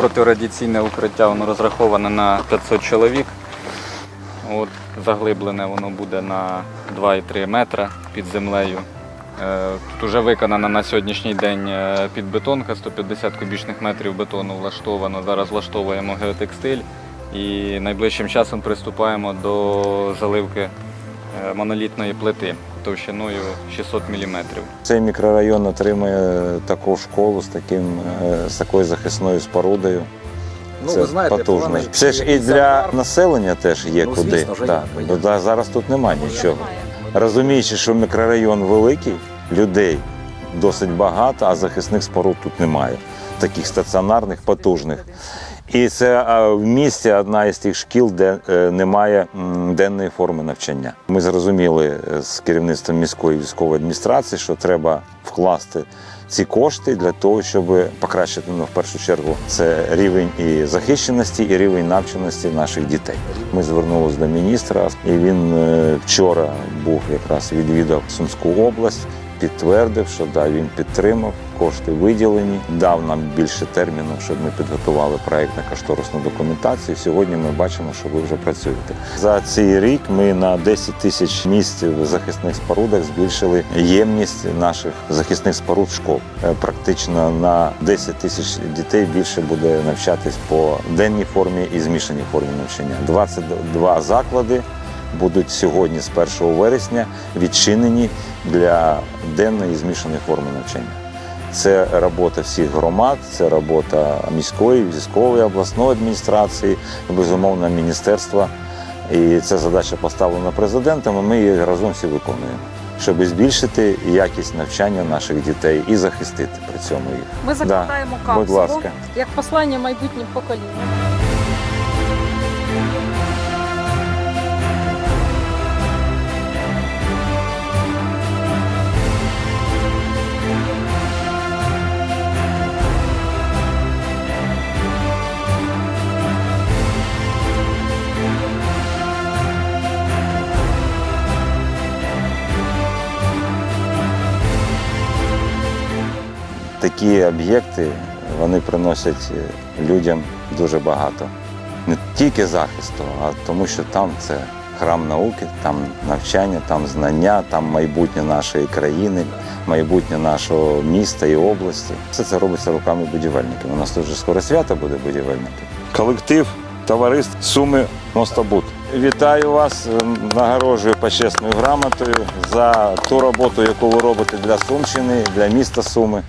протирадіаційне укриття воно розраховане на 500 чоловік. От, заглиблене воно буде на 2,3 метра під землею. Е, Тут вже виконана на сьогоднішній день е, підбетонка, 150 кубічних метрів бетону влаштовано. Зараз влаштовуємо геотекстиль і найближчим часом приступаємо до заливки е, монолітної плити товщиною 600 мм. Цей мікрорайон отримує таку школу з, таким, е, з такою захисною спорудою. Ну, Це ви знаєте, потужно. плани, Це ж і для населення теж є Ну, куди. звісно, вже да. є, Ну, є. да, зараз тут немає нічого. Розуміючи, що мікрорайон великий, людей досить багато, а захисних споруд тут немає. Таких стаціонарних, потужних. І це в місті одна із тих шкіл, де е, немає денної форми навчання. Ми зрозуміли е, з керівництвом міської військової адміністрації, що треба вкласти ці кошти для того, щоб покращити ну, в першу чергу це рівень і захищеності, і рівень навченості наших дітей. Ми звернулися до міністра, і він е, вчора був якраз відвідав Сумську область, підтвердив, що да, він підтримав, кошти виділені, дав нам більше терміну, щоб ми підготували проєктно-кошторисну документацію. Сьогодні ми бачимо, що ви вже працюєте. За цей рік ми на 10 тисяч місць в захисних спорудах збільшили ємність наших захисних споруд школ. Е, Практично на 10 тисяч дітей більше буде навчатись по денній формі і змішаній формі навчання. 22 заклади будуть сьогодні з 1 вересня відчинені для денної і змішаної форми навчання. Це робота всіх громад, це робота міської, військової, обласної адміністрації, безумовно, міністерства. І ця задача поставлена президентом, і ми її разом всі виконуємо, щоб збільшити якість навчання наших дітей і захистити при цьому їх. Ми закладаємо Да, будь ласка. як послання майбутнім поколінням. Такі об'єкти вони приносять е, людям дуже багато. Не тільки захисту, а тому, що там це храм науки, там навчання, там знання, там майбутнє нашої країни, майбутнє нашого міста і області. Все це робиться руками будівельників. У нас тут вже скоро свято буде будівельників. Колектив, товариств Суми Мостобуд. Вітаю вас, е, нагороджую почесною грамотою за ту роботу, яку ви робите для Сумщини, для міста Суми.